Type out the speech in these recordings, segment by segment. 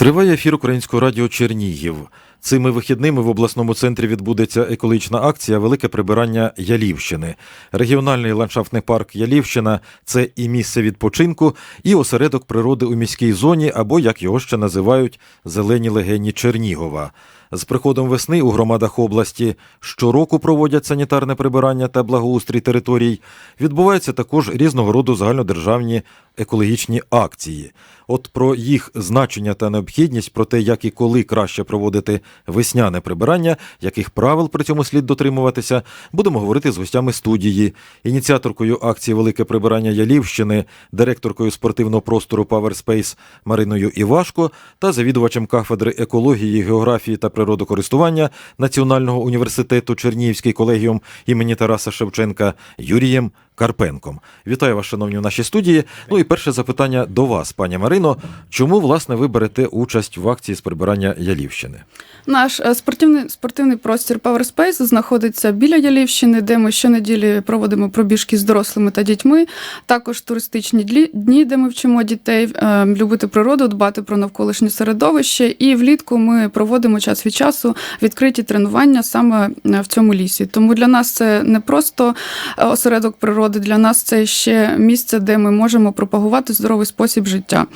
Триває ефір Українського радіо Чернігів. Цими вихідними в обласному центрі відбудеться екологічна акція Велике прибирання Ялівщини. Регіональний ландшафтний парк Ялівщина це і місце відпочинку, і осередок природи у міській зоні, або як його ще називають зелені легені Чернігова. З приходом весни у громадах області щороку проводять санітарне прибирання та благоустрій територій. Відбуваються також різного роду загальнодержавні екологічні акції. От про їх значення та необхідність, про те, як і коли краще проводити весняне прибирання, яких правил при цьому слід дотримуватися, будемо говорити з гостями студії, ініціаторкою акції Велике прибирання Ялівщини, директоркою спортивного простору Space Мариною Івашко та завідувачем кафедри екології, географії та природокористування Національного університету Чернігівський колегіум імені Тараса Шевченка Юрієм Карпенком. Вітаю вас, шановні, в нашій студії. Ну і перше запитання до вас, пані Марино. Чому власне ви берете участь в акції з прибирання Ялівщини? Наш е, спортивний спортивний простір Power Space знаходиться біля Ялівщини, де ми щонеділі проводимо пробіжки з дорослими та дітьми. Також туристичні дні, де ми вчимо дітей е, любити природу, дбати про навколишнє середовище. І влітку ми проводимо час від часу відкриті тренування саме е, в цьому лісі. Тому для нас це не просто осередок природи, для нас це ще місце, де ми можемо пропагувати здоровий спосіб життя.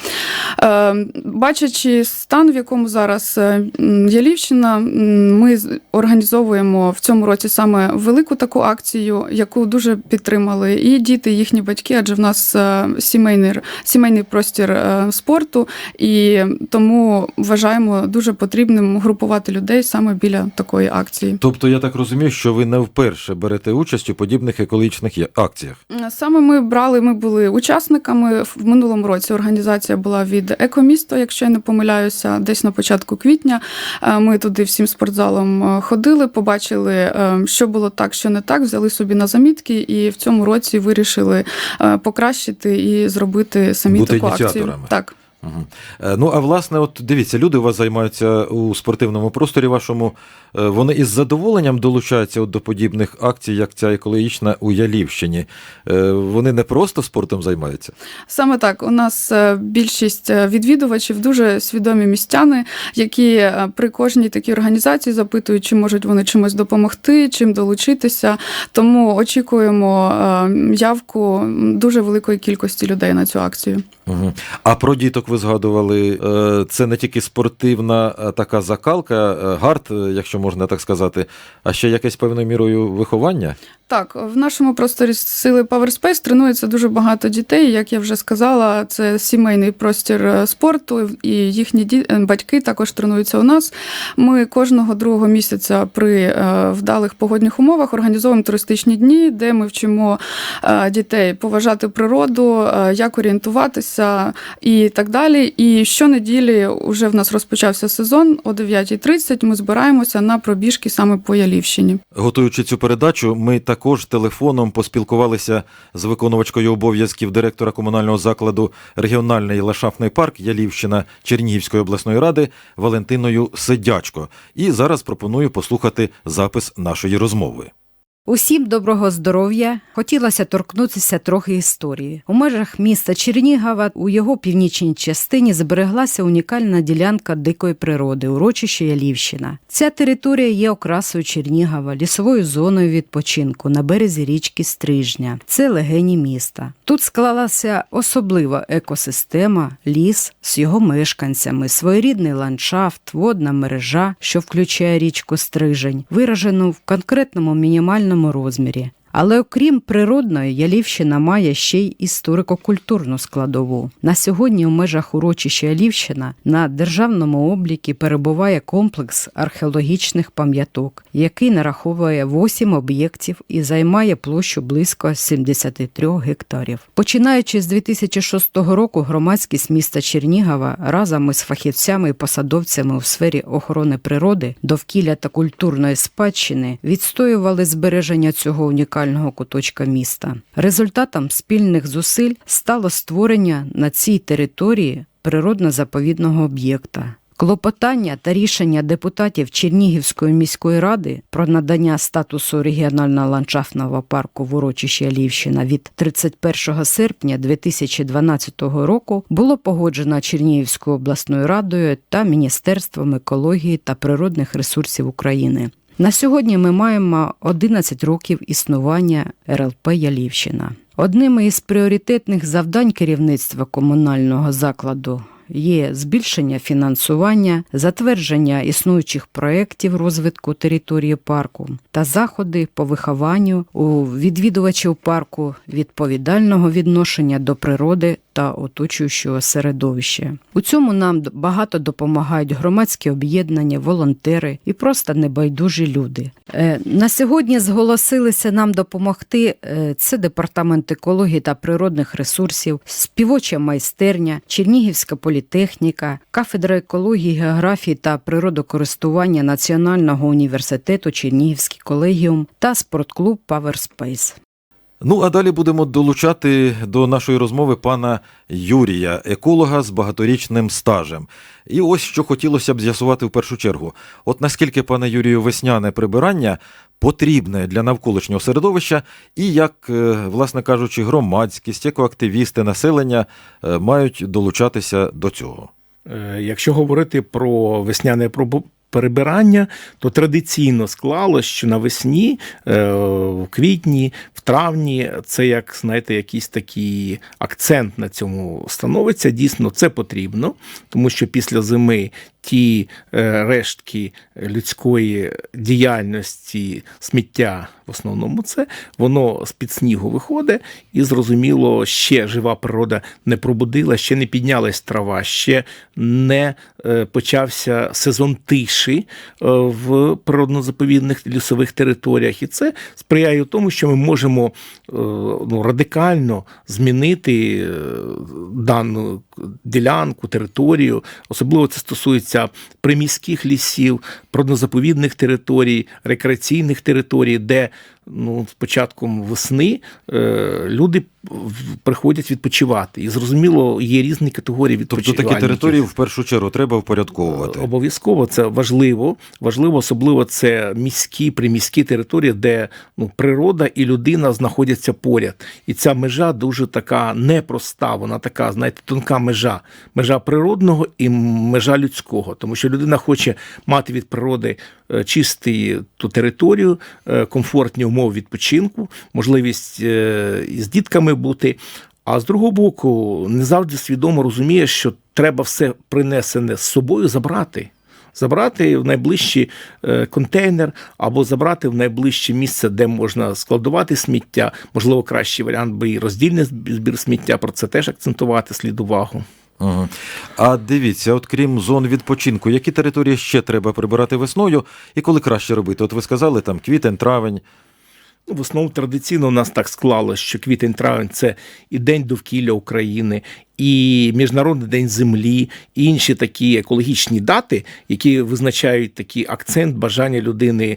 Е, Бачачи стан, в якому зараз е, Ялівщина, ми організовуємо в цьому році саме велику таку акцію, яку дуже підтримали і діти, і їхні батьки, адже в нас е, сімейний, сімейний простір спорту, і тому вважаємо дуже потрібним групувати людей саме біля такої акції. Тобто я так розумію, що ви не вперше берете участь у подібних екологічних є- акціях. Саме ми брали, ми були учасниками в минулому році. Організація була від Екомісто, якщо я не помиляюся, десь на початку квітня. Е, Ми туди всім спортзалом е, ходили, побачили, е, що було так, що не так. Взяли собі на замітки, і в цьому році вирішили покращити і зробити самі Бути таку акцію. Так. Угу. Ну а власне, от дивіться, люди у вас займаються у спортивному просторі вашому. Е, Вони із задоволенням долучаються от до подібних акцій, як ця екологічна у Ялівщині. Е, Вони не просто спортом займаються. Саме так, у нас більшість відвідувачів дуже свідомі містяни, які при кожній такій організації запитують, чи можуть вони чимось допомогти, чим долучитися. Тому очікуємо явку дуже великої кількості людей на цю акцію. Угу. А про діток ви згадували. Е, Це не тільки спортивна така закалка, е, гард, е, якщо можна так сказати, а ще якесь певною мірою виховання. Так, в нашому просторі сили Power Space тренується дуже багато дітей. Як я вже сказала, це сімейний простір е, спорту, і їхні е, батьки також тренуються у нас. Ми кожного другого місяця при е, вдалих погодних умовах організовуємо туристичні дні, де ми вчимо дітей поважати природу, як орієнтуватися і так далі. І щонеділі вже в нас розпочався сезон о 9.30 Ми збираємося на пробіжки саме по Ялівщині. Готуючи цю передачу, ми також телефоном поспілкувалися з виконувачкою обов'язків директора комунального закладу регіональний лашафний парк Ялівщина Чернігівської обласної ради Валентиною Сидячко. І зараз пропоную послухати запис нашої розмови. Усім доброго здоров'я. Хотілося торкнутися трохи історії. У межах міста Чернігова у його північній частині збереглася унікальна ділянка дикої природи, урочище Ялівщина. Ця територія є окрасою Чернігова, лісовою зоною відпочинку на березі річки Стрижня. Це легені міста. Тут склалася особлива екосистема, ліс з його мешканцями, своєрідний ландшафт, водна мережа, що включає річку Стрижень, виражену в конкретному мінімальному розмірі. Але окрім природної, Ялівщина має ще й історико-культурну складову. На сьогодні у межах урочища Ялівщина на державному облікі перебуває комплекс археологічних пам'яток, який нараховує 8 об'єктів і займає площу близько 73 гектарів. Починаючи з 2006 року, громадськість міста Чернігова разом із фахівцями і посадовцями у сфері охорони природи, довкілля та культурної спадщини відстоювали збереження цього унікального куточка міста. Результатом спільних зусиль стало створення на цій території природно-заповідного об'єкта. Клопотання та рішення депутатів Чернігівської міської ради про надання статусу регіонального ландшафтного парку в урочищі Алівщина від 31 серпня 2012 року було погоджено Чернігівською обласною радою та Міністерством екології та природних ресурсів України. На сьогодні ми маємо 11 років існування РЛП Ялівщина. Одним із пріоритетних завдань керівництва комунального закладу є збільшення фінансування, затвердження існуючих проєктів розвитку території парку та заходи по вихованню у відвідувачів парку відповідального відношення до природи та оточуючого середовища. У цьому нам багато допомагають громадські об'єднання, волонтери і просто небайдужі люди. Е, На сьогодні зголосилися нам допомогти. е, Це департамент екології та природних ресурсів, співоча майстерня, Чернігівська політехніка, кафедра екології, географії та природокористування Національного університету Чернігівський колегіум та спортклуб Powerspace. Ну а далі будемо долучати до нашої розмови пана Юрія, еколога з багаторічним стажем. І ось що хотілося б з'ясувати в першу чергу: от наскільки, пане Юрію, весняне прибирання потрібне для навколишнього середовища, і як, е, власне кажучи, громадськість, екоактивісти, населення е, мають долучатися до цього. Е, Якщо говорити про весняне перебирання, то традиційно склалось, що навесні, е, в квітні, в травні це як знаєте, якийсь такий акцент на цьому становиться. Дійсно, це потрібно, тому що після зими ті е, рештки людської діяльності, сміття в основному це воно з-під снігу виходить, і зрозуміло, ще жива природа не пробудила, ще не піднялась трава, ще не почався сезон тиші е, в природно-заповідних лісових територіях. І це сприяє тому, що ми можемо е, ну, радикально змінити е, дану ділянку, територію. Особливо це стосується приміських лісів, природно-заповідних територій, рекреаційних територій, де ну, з початком весни е, люди приходять відпочивати. І зрозуміло, є різні категорії Тобто такі території в першу чергу треба впорядковувати. Обов'язково це важливо. Важливо, особливо це міські, приміські території, де ну, природа і людина знаходяться поряд. І ця межа дуже така непроста, вона така, знаєте, тонка межа. Межа природного і межа людського. Тому що людина хоче мати від природи е, чистий ту територію, е, комфортні умови відпочинку, можливість е, із дітками бути. А з другого боку, не завжди свідомо розуміє, що треба все принесене з собою забрати. Забрати в найближчий е, контейнер або забрати в найближче місце, де можна складувати сміття. Можливо, кращий варіант би і роздільний збір сміття. Про це теж акцентувати слід увагу. Ага. А дивіться, от крім зон відпочинку, які території ще треба прибирати весною, і коли краще робити? От ви сказали там квітень, травень. В основному традиційно у нас так склалось, що квітень-травень це і День довкілля України, і Міжнародний день землі, і інші такі екологічні дати, які визначають такий акцент бажання людини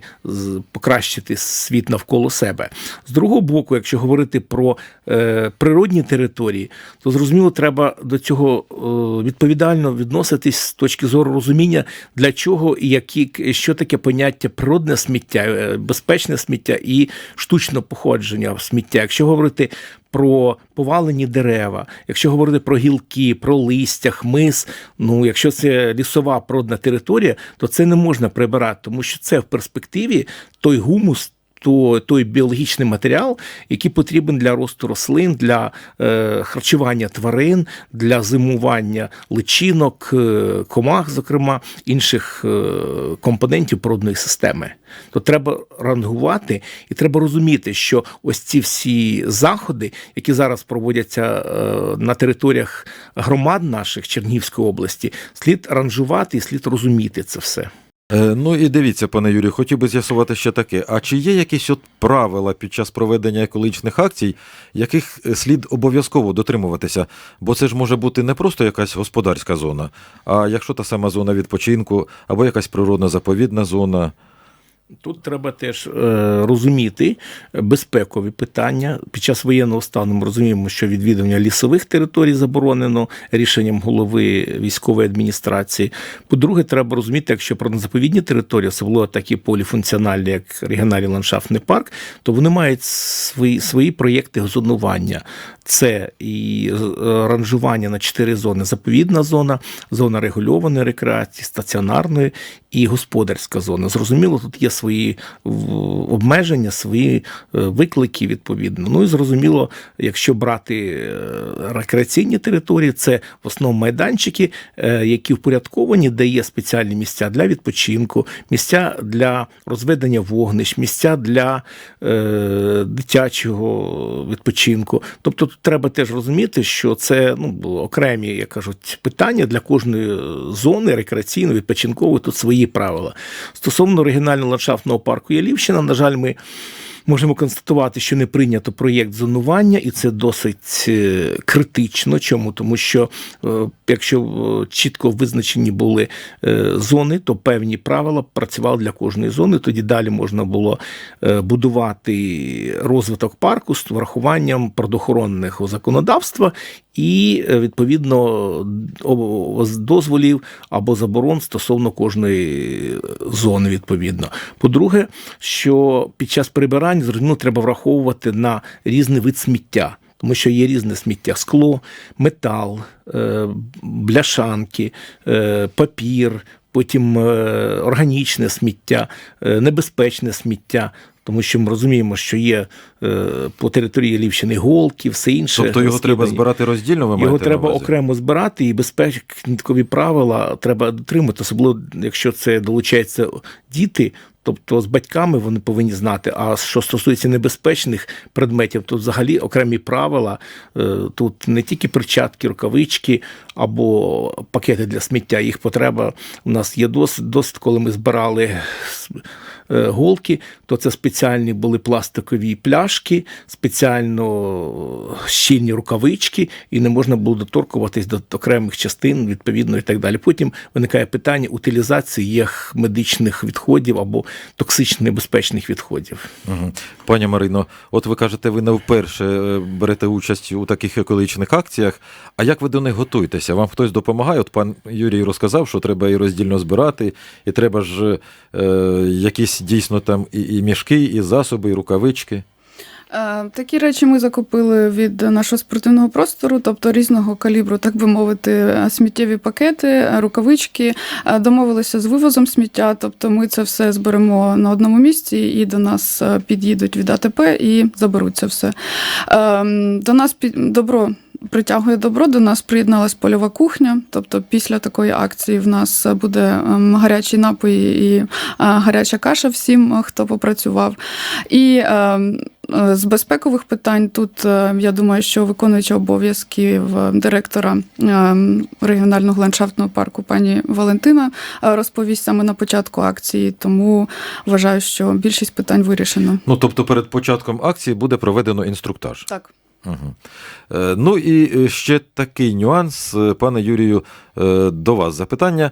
покращити світ навколо себе. З другого боку, якщо говорити про е, природні території, то зрозуміло, треба до цього е, відповідально відноситись з точки зору розуміння, для чого і які, що таке поняття природне сміття, е, безпечне сміття і штучне походження сміття. Якщо говорити про повалені дерева, якщо говорити про гілки, про листя, хмиз, ну якщо це лісова продна територія, то це не можна прибирати, тому що це в перспективі той гумус. То той біологічний матеріал, який потрібен для росту рослин, для е, харчування тварин, для зимування личинок, е, комах, зокрема інших е, компонентів природної системи, то треба рангувати і треба розуміти, що ось ці всі заходи, які зараз проводяться е, на територіях громад наших Чернігівської області, слід ранжувати і слід розуміти це все. Е, Ну і дивіться, пане Юрію, хотів би з'ясувати ще таке. А чи є якісь от правила під час проведення екологічних акцій, яких е, слід обов'язково дотримуватися? Бо це ж може бути не просто якась господарська зона, а якщо та сама зона відпочинку або якась природно-заповідна зона. Тут треба теж е, розуміти безпекові питання. Під час воєнного стану ми розуміємо, що відвідування лісових територій заборонено рішенням голови військової адміністрації. По-друге, треба розуміти, якщо про заповідні території, особливо такі поліфункціональні, як регіональний ландшафтний парк, то вони мають свої, свої проєкти зонування. Це і е, ранжування на чотири зони: заповідна зона, зона регульованої рекреації, стаціонарної і господарська зона. Зрозуміло, тут є свої обмеження, свої е, виклики відповідно. Ну і зрозуміло, якщо брати е, рекреаційні території, це в основному майданчики, е, які впорядковані, де є спеціальні місця для відпочинку, місця для розведення вогнищ, місця для дитячого відпочинку. Тобто тут треба теж розуміти, що це ну, окремі, як кажуть, питання для кожної зони рекреаційної, відпочинкової, тут свої правила. Стосовно регіонального ландшафтного парку Ялівщина, на жаль, ми. Можемо констатувати, що не прийнято проєкт зонування, і це досить е, критично. Чому? Тому що е, якщо е, чітко визначені були зони, то певні правила працювали для кожної зони. Тоді далі можна було будувати розвиток парку з врахуванням природоохоронного законодавства і відповідно дозволів або заборон стосовно кожної зони. Відповідно, по-друге, що під час прибирань ну, треба враховувати на різний вид сміття. Тому що є різне сміття: скло, метал, е, бляшанки, е, папір, потім е, органічне сміття, небезпечне сміття. Тому що ми розуміємо, що є е, по території Лівщини голки, все інше. Тобто його треба збирати роздільно, ви Його треба окремо збирати, і безпекові правила треба дотримати, особливо якщо це долучаються діти. Тобто з батьками вони повинні знати. А що стосується небезпечних предметів, то взагалі окремі правила. Е, Тут не тільки перчатки, рукавички або пакети для сміття. Їх потреба у нас є досить, досить коли ми збирали голки, то це спеціальні були пластикові пляшки, спеціально щільні рукавички, і не можна було доторкуватись до окремих частин, відповідно, і так далі. Потім виникає питання утилізації їх медичних відходів або токсично небезпечних відходів. Мгм. Пані Марино, от ви кажете, ви не вперше е, берете участь у таких екологічних акціях. А як ви до них готуєтеся? Вам хтось допомагає? От пан Юрій розказав, що треба і роздільно збирати, і треба ж е, якісь дійсно там і, і мішки, і засоби, і рукавички. Е, Такі речі ми закупили від нашого спортивного простору, тобто різного калібру, так би мовити, сміттєві пакети, рукавички. Е, Домовилися з вивозом сміття, тобто ми це все зберемо на одному місці і до нас е, під'їдуть від АТП і заберуть це все. Ем, До нас під добро. Притягує добро, до нас приєдналась польова кухня. Тобто, після такої акції в нас буде ем, гарячі напої і е, гаряча каша всім, е, хто попрацював. І ем, е, з безпекових питань тут я думаю, що виконуюча обов'язки директора ем, регіонального ландшафтного парку пані Валентина розповість саме на початку акції, тому вважаю, що більшість питань вирішено. Ну тобто, перед початком акції буде проведено інструктаж. Так. Угу. Ну і е, ще такий нюанс, е, пане Юрію, до вас запитання.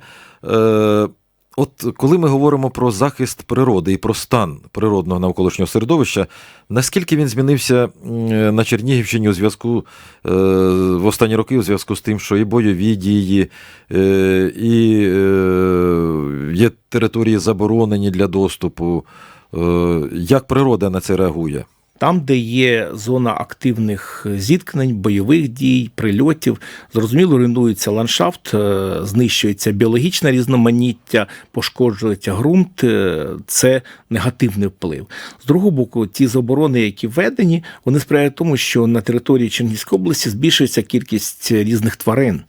От коли ми говоримо про захист природи і про стан природного навколишнього середовища, наскільки він змінився на Чернігівщині у зв'язку в останні роки у зв'язку з тим, що і бойові дії, і є території заборонені для доступу. Як природа на це реагує? Там, де є зона активних зіткнень, бойових дій, прильотів, зрозуміло, руйнується ландшафт, е, знищується біологічне різноманіття, пошкоджується ґрунт. е, Це негативний вплив. З другого боку, ті заборони, які введені, вони сприяють тому, що на території Чернігівської області збільшується кількість різних тварин.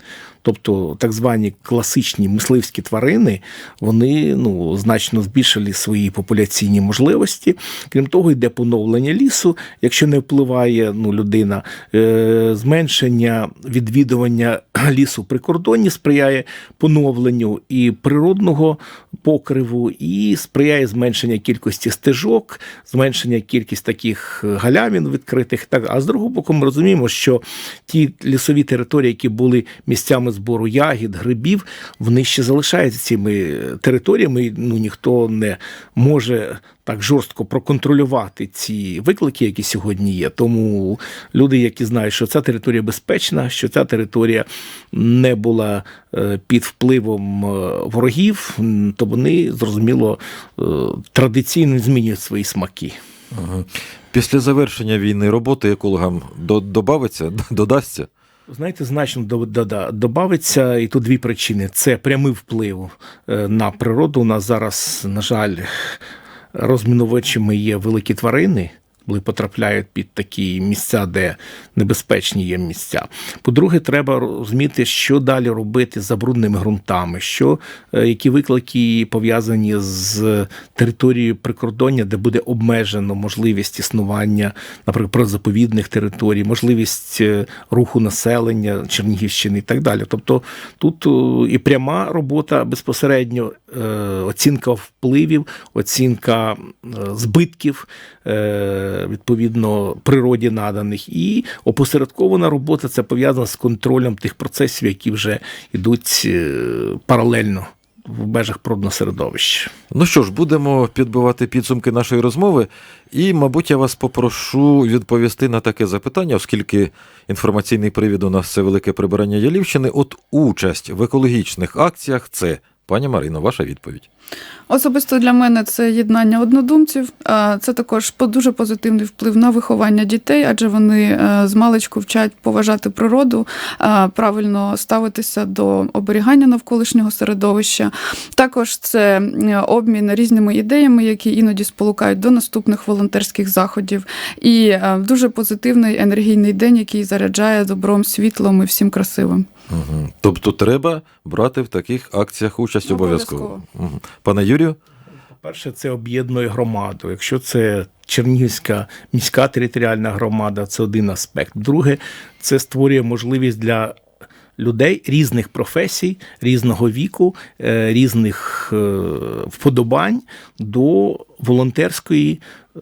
Тобто так звані класичні мисливські тварини, вони ну, значно збільшили свої популяційні можливості. Крім того, йде поновлення лісу, якщо не впливає ну, людина, е, зменшення відвідування лісу при кордоні сприяє поновленню і природного покриву, і сприяє зменшення кількості стежок, зменшення кількість таких галявин відкритих. Так, а з другого боку, ми розуміємо, що ті лісові території, які були місцями збору ягід, грибів, вони ще залишаються цими територіями. Ну ніхто не може так жорстко проконтролювати ці виклики, які сьогодні є. Тому люди, які знають, що ця територія безпечна, що ця територія не була е, під впливом е, ворогів, то вони зрозуміло е, традиційно змінюють свої смаки. Після завершення війни роботи екологам до- добавиться, додасться? Знаєте, значно до- дода- добавиться, і тут дві причини: це прямий вплив е, на природу. У нас зараз, на жаль, розмінувачами є великі тварини. Коли потрапляють під такі місця, де небезпечні є місця. По-друге, треба розуміти, що далі робити з забрудненими ґрунтами, що, е, які виклики пов'язані з територією прикордоння, де буде обмежено можливість існування, наприклад, природозаповідних територій, можливість е, руху населення Чернігівщини і так далі. Тобто тут е, і пряма робота безпосередньо, оцінка впливів, оцінка збитків. Відповідно, природі наданих, і опосередкована робота це пов'язано з контролем тих процесів, які вже йдуть е, паралельно в межах природного середовища. Ну що ж, будемо підбивати підсумки нашої розмови, і, мабуть, я вас попрошу відповісти на таке запитання, оскільки інформаційний привід у нас це велике прибирання Ялівщини. От участь в екологічних акціях це, пані Марино, ваша відповідь. Особисто для мене це єднання однодумців. Це також дуже позитивний вплив на виховання дітей, адже вони е, з маличку вчать поважати природу, правильно ставитися до оберігання навколишнього середовища. Також це е, обмін різними ідеями, які іноді сполукають до наступних волонтерських заходів. І е, дуже позитивний енергійний день, який заряджає добром, світлом і всім красивим. Угу. Тобто треба брати в таких акціях участь обов'язково. Обов'язково. Угу. Пане Юрію? Перше, це об'єднує громаду. Якщо це Чернігівська міська територіальна громада, це один аспект. Друге, це створює можливість для людей різних професій, різного віку, е, різних е, вподобань до волонтерської е,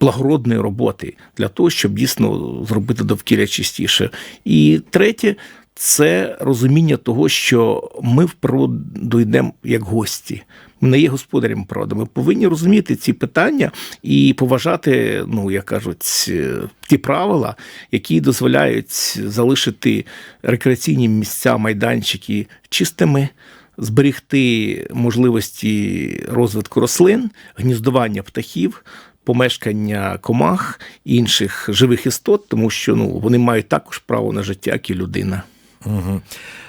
благородної роботи для того, щоб дійсно зробити довкілля чистіше. І третє. Це розуміння того, що ми в природу йдемо як гості. Ми не є господарем природи. Ми повинні розуміти ці питання і поважати, ну як кажуть, е, ті правила, які дозволяють залишити рекреаційні місця, майданчики чистими, зберегти можливості розвитку рослин, гніздування птахів. Помешкання комах інших живих істот, тому що ну вони мають також право на життя, як і людина. Угу.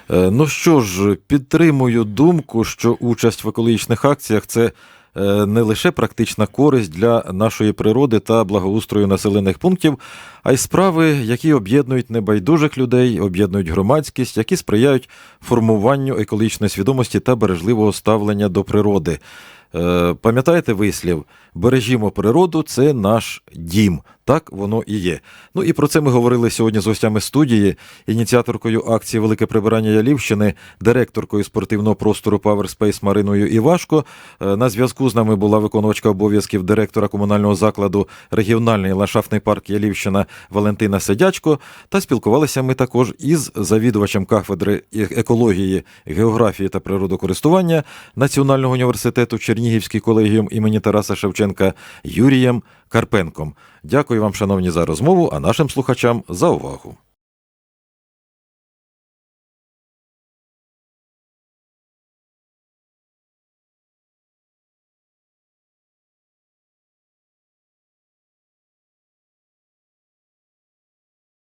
Ну що ж, підтримую думку, що участь в екологічних акціях це е, не лише практична користь для нашої природи та благоустрою населених пунктів, а й справи, які об'єднують небайдужих людей, об'єднують громадськість, які сприяють формуванню екологічної свідомості та бережливого ставлення до природи. Е, Пам'ятаєте вислів? Бережімо природу, це наш дім. Так воно і є. Ну і про це ми говорили сьогодні з гостями студії, ініціаторкою акції Велике прибирання Ялівщини, директоркою спортивного простору Powerspace Мариною Івашко. Е, На зв'язку з нами була виконувачка обов'язків директора комунального закладу Регіональний ландшафтний парк Ялівщина Валентина Сидячко. Та спілкувалися ми також із завідувачем кафедри екології, географії та природокористування Національного університету Чернігівський колегіум імені Тараса Шевченка Юрієм Карпенком. Дякую вам, шановні, за розмову, а нашим слухачам за увагу.